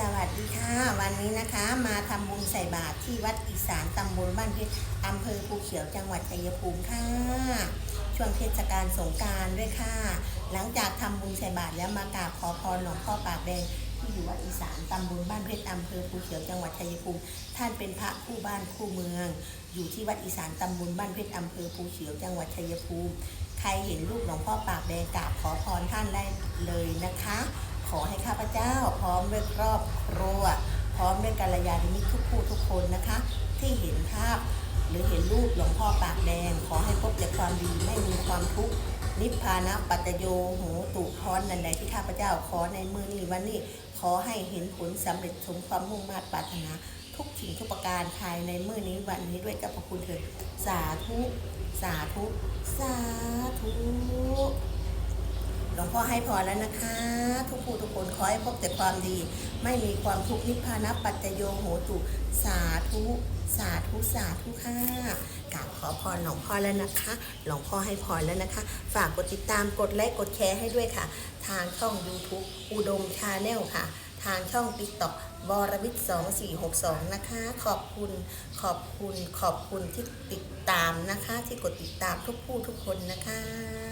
สวัสดีค่ะ วันนี้นะคะมาทำบุญใส่บาตรที่วัดอีสานตำบลบ้านเพชรอำเภอภูเขียวจังหวัดชัยภูมิค่ะ ช่วงเทศกาลสงการด้วยค่ะ หลังจากทำบุญใส่บาตรแล้วมากราบขอพรหลวงพ่อปากแดงที่อยู่วัดอีสานตำบลบ้านเพชรอำเภอภูเขียวจังหวัดชัยภูมิ ท่านเป็นพระคู่บ้านคู่เมือง อยู่ที่วัดอีสานตำบลบ้านเพชรอำเภอภูเขียวจังหวัดชัยภูมิ ใครเห็นรูปหลวงพ่อปากแดงกราบขอพรท่านได้เลยนะคะ ขอให้ข้าพเจ้า พร้อมด้วยครอบครัว พร้อมด้วยกัลยาณมิตรทุกผู้ทุกคนนะคะ ที่เห็นภาพ หรือเห็นรูปหลวงพ่อปากแดง ขอให้พบแต่ความดีไม่มีความทุกข์นิพพานะปัตโยโหตุพรนันใดที่ข้าพเจ้าขอในมือนี้วันนี้ขอให้เห็นผลสำเร็จสมความมุ่งมา่ปรารถนา ทุกสิ่งทุกประการภายในมือนี้วันนี้ด้วยเจ้าพระคุณเถิดสาธุ สาธุ สาธุ พ่อให้พรแล้วนะคะ ทุกผู้ทุกคนขอให้พบแต่ความดี ไม่มีความทุกข์นิพพานะปัจจโยโหตุ สาธุสาธุสาธุค่ะกราบขอพรหลวงพ่อแล้วนะคะ หลวงพ่อให้พรแล้วนะคะ ฝากกดติดตามกดไลค์กดแชร์ให้ด้วยค่ะ ทางช่อง YouTube อุดมชาแนลค่ะ ทางช่อง TikTok บรวิทย์2462 นะคะ ขอบคุณขอบคุณขอบคุณที่ติดตามนะคะ ที่กดติดตามทุกผู้ทุกคนนะคะ